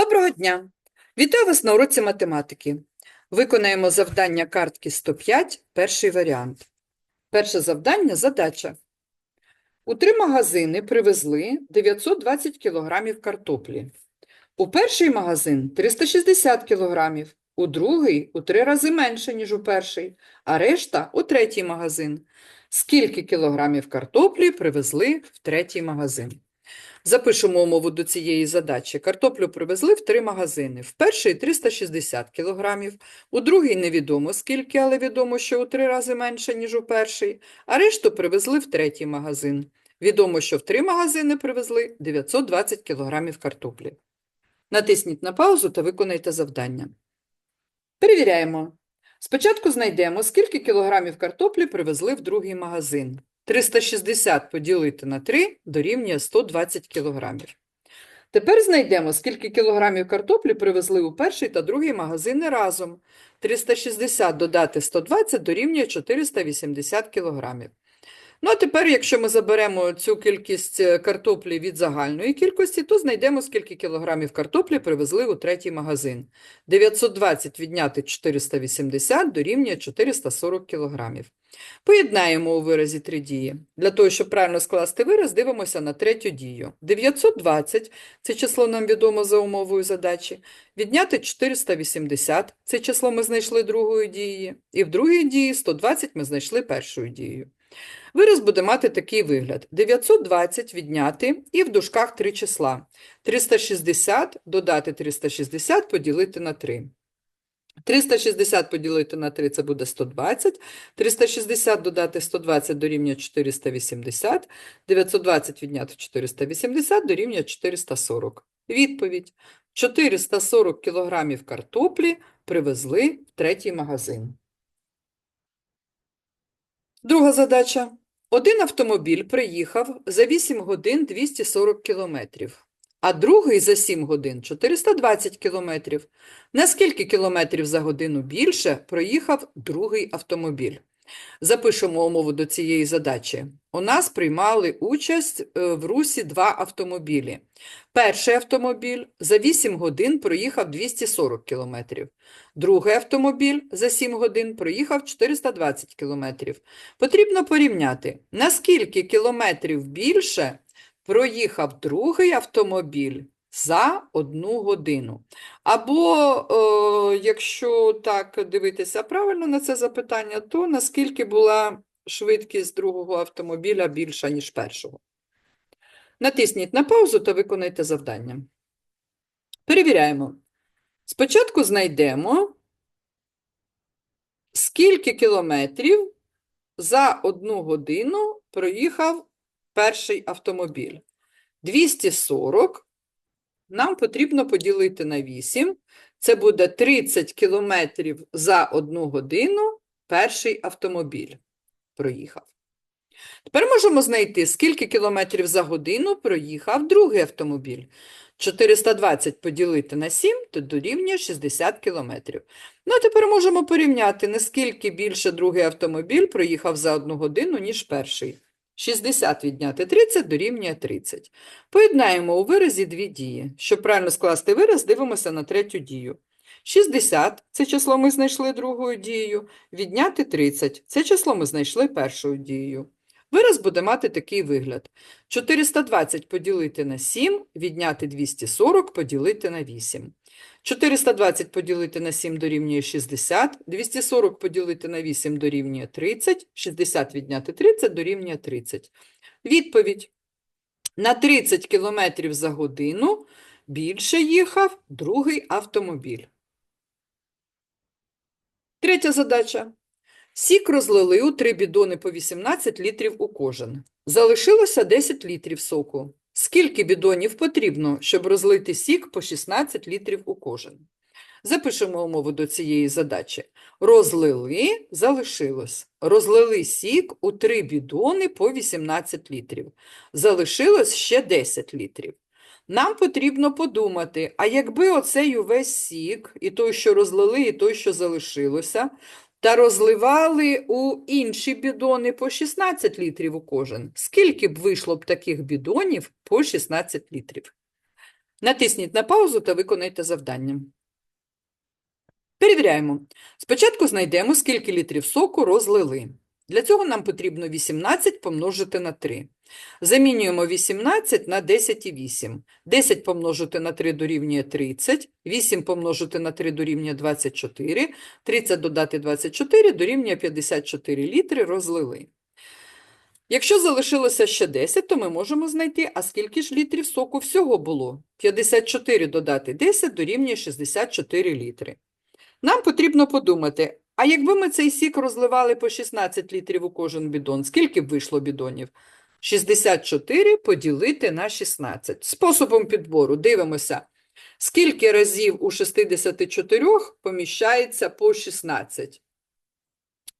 Доброго дня! Вітаю вас на уроці математики. Виконаємо завдання картки 105, перший варіант. Перше завдання – задача. У три магазини привезли 920 кг картоплі. У перший магазин – 360 кг, у другий – у три рази менше, ніж у перший, а решта – у третій магазин. Скільки кілограмів картоплі привезли в третій магазин? Запишемо умову до цієї задачі. Картоплю привезли в три магазини. В перший 360 кг, у другий невідомо скільки, але відомо, що у три рази менше, ніж у перший, а решту привезли в третій магазин. Відомо, що в три магазини привезли 920 кг картоплі. Натисніть на паузу та виконайте завдання. Перевіряємо. Спочатку знайдемо, скільки кілограмів картоплі привезли в другий магазин. 360 поділити на 3 дорівнює 120 кілограмів. Тепер знайдемо, скільки кілограмів картоплі привезли у перший та другий магазини разом. 360 додати 120 дорівнює 480 кілограмів. Ну, а тепер, якщо ми заберемо цю кількість е, картоплі від загальної кількості, то знайдемо, скільки кілограмів картоплі привезли у третій магазин. 920 відняти 480 дорівнює 440 кілограмів. Поєднаємо у виразі три дії. Для того, щоб правильно скласти вираз, дивимося на третю дію. 920 – це число нам відомо за умовою задачі. Відняти 480 – це число ми знайшли другою дією. І в другій дії 120 ми знайшли першою дією. Вираз буде мати такий вигляд. 920 відняти і в дужках три числа. 360 додати 360 поділити на 3. 360 поділити на 3 – це буде 120. 360 додати 120 дорівнює 480. 920 відняти 480 дорівнює 440. Відповідь. 440 кілограмів картоплі привезли в третій магазин. Друга задача. Один автомобіль приїхав за 8 годин 240 кілометрів, а другий за 7 годин 420 кілометрів. На скільки кілометрів за годину більше проїхав другий автомобіль? Запишемо умову до цієї задачі. У нас приймали участь е, в русі два автомобілі. Перший автомобіль за 8 годин проїхав 240 кілометрів. Другий автомобіль за 7 годин проїхав 420 кілометрів. Потрібно порівняти, наскільки кілометрів більше проїхав другий автомобіль за одну годину. Або, е, якщо так дивитися правильно на це запитання, то наскільки була швидкість другого автомобіля більша, ніж першого. Натисніть на паузу та виконайте завдання. Перевіряємо. Спочатку знайдемо, скільки кілометрів за одну годину проїхав перший автомобіль. 240 нам потрібно поділити на 8. Це буде 30 кілометрів за одну годину перший автомобіль проїхав. Тепер можемо знайти, скільки кілометрів за годину проїхав другий автомобіль. 420 поділити на 7, то дорівнює 60 кілометрів. Ну, а тепер можемо порівняти, наскільки більше другий автомобіль проїхав за одну годину, ніж перший. 60 відняти 30 дорівнює 30. Поєднаємо у виразі дві дії. Щоб правильно скласти вираз, дивимося на третю дію. 60 – це число ми знайшли другою дією, відняти 30 – це число ми знайшли першою дією. Вираз буде мати такий вигляд. 420 поділити на 7, відняти 240 поділити на 8. 420 поділити на 7 дорівнює 60, 240 поділити на 8 дорівнює 30, 60 відняти 30 дорівнює 30. Відповідь. На 30 км за годину більше їхав другий автомобіль. Третя задача. Сік розлили у три бідони по 18 літрів у кожен. Залишилося 10 літрів соку. Скільки бідонів потрібно, щоб розлити сік по 16 літрів у кожен? Запишемо умову до цієї задачі. Розлили, залишилось. Розлили сік у три бідони по 18 літрів. Залишилось ще 10 літрів. Нам потрібно подумати, а якби оцей увесь сік, і той, що розлили, і той, що залишилося, та розливали у інші бідони по 16 літрів у кожен. Скільки б вийшло б таких бідонів по 16 літрів? Натисніть на паузу та виконайте завдання. Перевіряємо. Спочатку знайдемо, скільки літрів соку розлили. Для цього нам потрібно 18 помножити на 3. Замінюємо 18 на 10,8. 10 помножити на 3 дорівнює 30, 8 помножити на 3 дорівнює 24, 30 додати 24 дорівнює 54 літри розлили. Якщо залишилося ще 10, то ми можемо знайти, а скільки ж літрів соку всього було? 54 додати 10 дорівнює 64 літри. Нам потрібно подумати, а якби ми цей сік розливали по 16 літрів у кожен бідон, скільки б вийшло бідонів? 64 поділити на 16. Способом підбору дивимося, скільки разів у 64 поміщається по 16?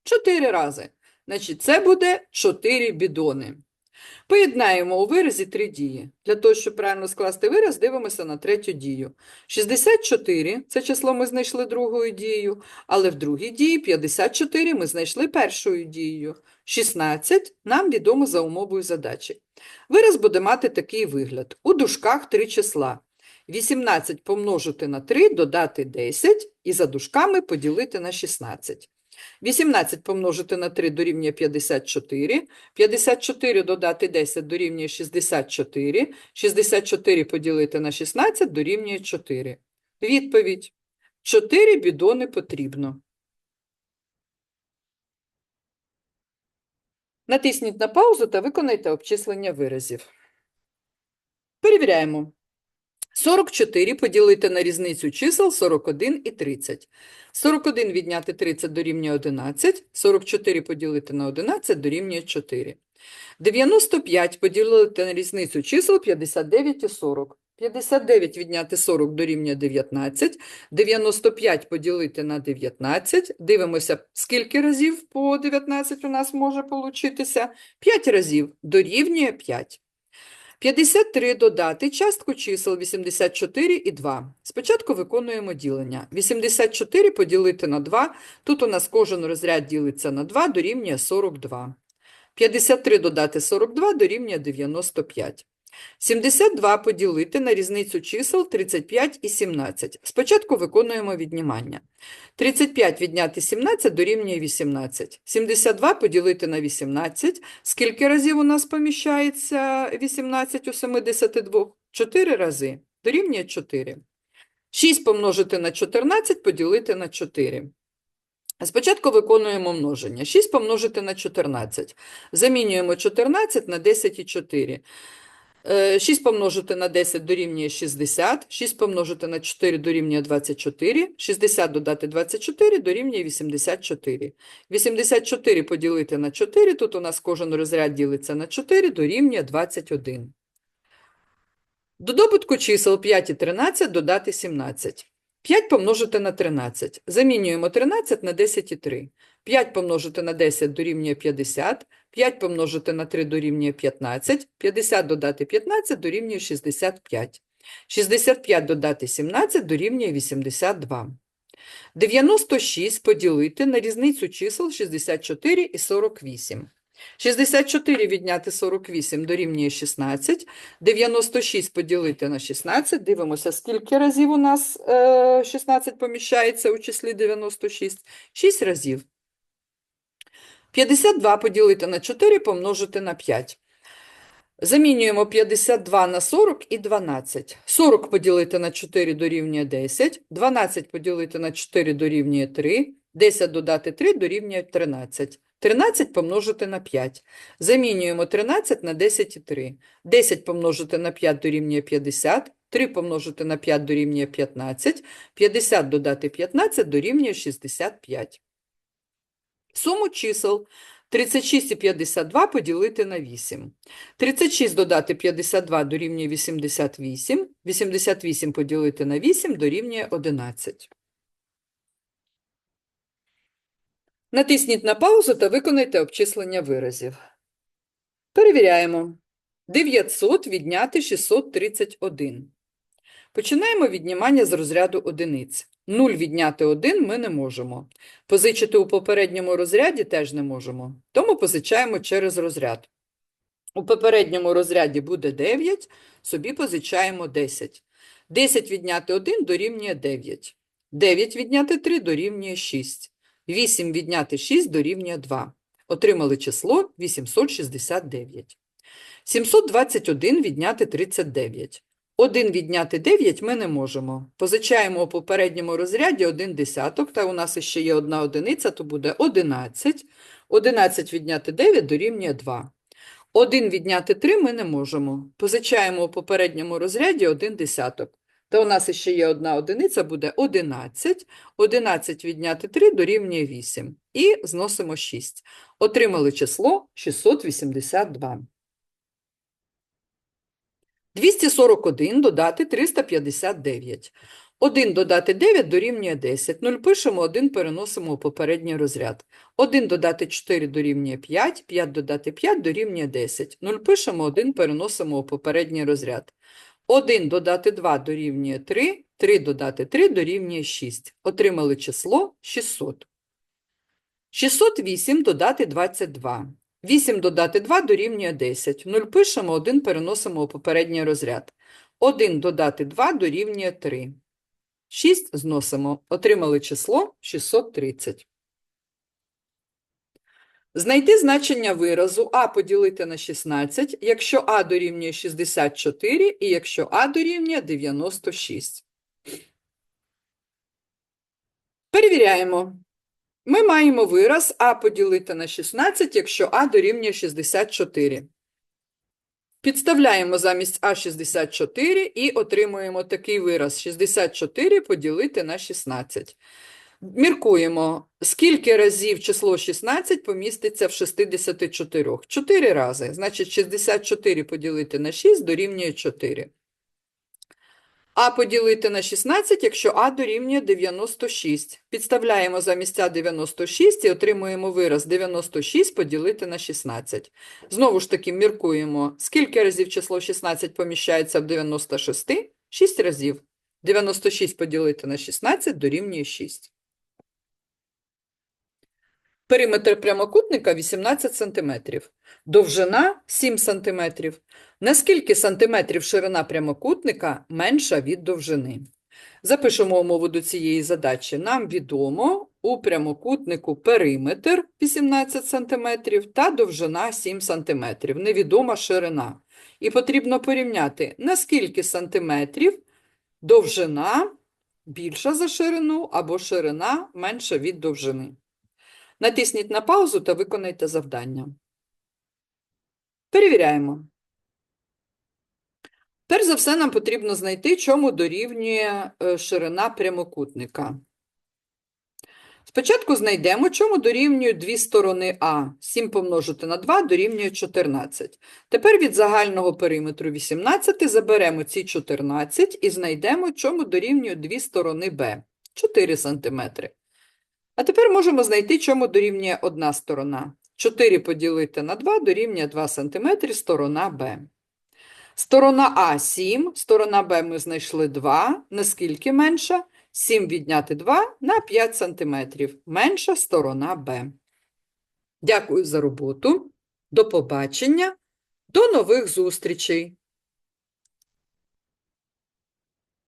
4 рази. Значить, це буде 4 бідони. Поєднаємо у виразі три дії. Для того, щоб правильно скласти вираз, дивимося на третю дію. 64 – це число ми знайшли другою дією, але в другій дії 54 ми знайшли першою дією. 16 нам відомо за умовою задачі. Вираз буде мати такий вигляд. У дужках три числа. 18 помножити на 3, додати 10 і за дужками поділити на 16. 18 помножити на 3 дорівнює 54, 54 додати 10 дорівнює 64, 64 поділити на 16 дорівнює 4. Відповідь. 4 бідони потрібно. Натисніть на паузу та виконайте обчислення виразів. Перевіряємо. 44 поділити на різницю чисел 41 і 30. 41 відняти 30 дорівнює 11, 44 поділити на 11 дорівнює 4. 95 поділити на різницю чисел 59 і 40. 59 відняти 40 дорівнює 19, 95 поділити на 19. Дивимося, скільки разів по 19 у нас може получитися. 5 разів дорівнює 5. 53 додати частку чисел 84 і 2. Спочатку виконуємо ділення. 84 поділити на 2. Тут у нас кожен розряд ділиться на 2, дорівнює 42. 53 додати 42 дорівнює 95. 72 поділити на різницю чисел 35 і 17. Спочатку виконуємо віднімання. 35 відняти 17 дорівнює 18. 72 поділити на 18. Скільки разів у нас поміщається 18 у 72? 4 рази. Дорівнює 4. 6 помножити на 14 поділити на 4. Спочатку виконуємо множення. 6 помножити на 14. Замінюємо 14 на 10 і 4. 6 помножити на 10 дорівнює 60, 6 помножити на 4 дорівнює 24, 60 додати 24 дорівнює 84. 84 поділити на 4, тут у нас кожен розряд ділиться на 4, дорівнює 21. До добутку чисел 5 і 13 додати 17. 5 помножити на 13. Замінюємо 13 на 10 5 помножити на 10 дорівнює 50, 5 помножити на 3 дорівнює 15, 50 додати 15 дорівнює 65. 65 додати 17 дорівнює 82. 96 поділити на різницю чисел 64 і 48. 64 відняти 48 дорівнює 16, 96 поділити на 16, дивимося, скільки разів у нас е, 16 поміщається у числі 96, 6 разів. 52 поділити на 4 помножити на 5. Замінюємо 52 на 40 і 12. 40 поділити на 4 дорівнює 10, 12 поділити на 4 дорівнює 3, 10 додати 3 дорівнює 13. 13 помножити на 5. Замінюємо 13 на 10 і 3. 10 помножити на 5 дорівнює 50, 3 помножити на 5 дорівнює 15, 50 додати 15 дорівнює 65. Суму чисел 36 і 52 поділити на 8. 36 додати 52 дорівнює 88, 88 поділити на 8 дорівнює 11. Натисніть на паузу та виконайте обчислення виразів. Перевіряємо. 900 відняти 631. Починаємо віднімання з розряду одиниць. 0 відняти 1 ми не можемо. Позичити у попередньому розряді теж не можемо. Тому позичаємо через розряд. У попередньому розряді буде 9, собі позичаємо 10. 10 відняти 1 дорівнює 9. 9 відняти 3 дорівнює 6. 8 відняти 6 дорівнює 2. Отримали число 869. 721 відняти 39. 1 відняти 9 ми не можемо. Позичаємо у попередньому розряді 1 десяток, та у нас ще є одна одиниця, то буде 11. 11 відняти 9 дорівнює 2. 1 відняти 3 ми не можемо. Позичаємо у попередньому розряді 1 десяток. Та у нас ще є одна одиниця, буде 11. 11 відняти 3 дорівнює 8. І зносимо 6. Отримали число 682. 241 додати 359. 1 додати 9 дорівнює 10. 0 пишемо, 1 переносимо у попередній розряд. 1 додати 4 дорівнює 5, 5 додати 5 дорівнює 10. 0 пишемо, 1 переносимо у попередній розряд. 1 додати 2 дорівнює 3, 3 додати 3 дорівнює 6. Отримали число 600. 608 додати 22. 8 додати 2 дорівнює 10. 0 пишемо, 1 переносимо у попередній розряд. 1 додати 2 дорівнює 3. 6 зносимо. Отримали число 630. Знайти значення виразу а поділити на 16, якщо а дорівнює 64 і якщо а дорівнює 96. Перевіряємо. Ми маємо вираз а поділити на 16, якщо а дорівнює 64. Підставляємо замість а 64 і отримуємо такий вираз 64 поділити на 16. Міркуємо, скільки разів число 16 поміститься в 64? 4 рази. Значить, 64 поділити на 6 дорівнює 4. А поділити на 16, якщо А дорівнює 96. Підставляємо замість А 96 і отримуємо вираз 96 поділити на 16. Знову ж таки, міркуємо, скільки разів число 16 поміщається в 96? 6 разів. 96 поділити на 16 дорівнює 6. Периметр прямокутника 18 см. Довжина 7 см. Наскільки сантиметрів ширина прямокутника менша від довжини? Запишемо умову до цієї задачі. Нам відомо у прямокутнику периметр 18 см та довжина 7 см. Невідома ширина. І потрібно порівняти, наскільки сантиметрів довжина більша за ширину або ширина менша від довжини. Натисніть на паузу та виконайте завдання. Перевіряємо. Перш за все, нам потрібно знайти, чому дорівнює е, ширина прямокутника. Спочатку знайдемо, чому дорівнюють дві сторони А. 7 помножити на 2 дорівнює 14. Тепер від загального периметру 18 заберемо ці 14 і знайдемо, чому дорівнюють дві сторони Б. 4 см. А тепер можемо знайти, чому дорівнює одна сторона. 4 поділити на 2 дорівнює 2 см, сторона Б. Сторона А 7, сторона Б ми знайшли 2. Наскільки менша? 7 відняти 2 на 5 см. Менша сторона Б. Дякую за роботу. До побачення. До нових зустрічей!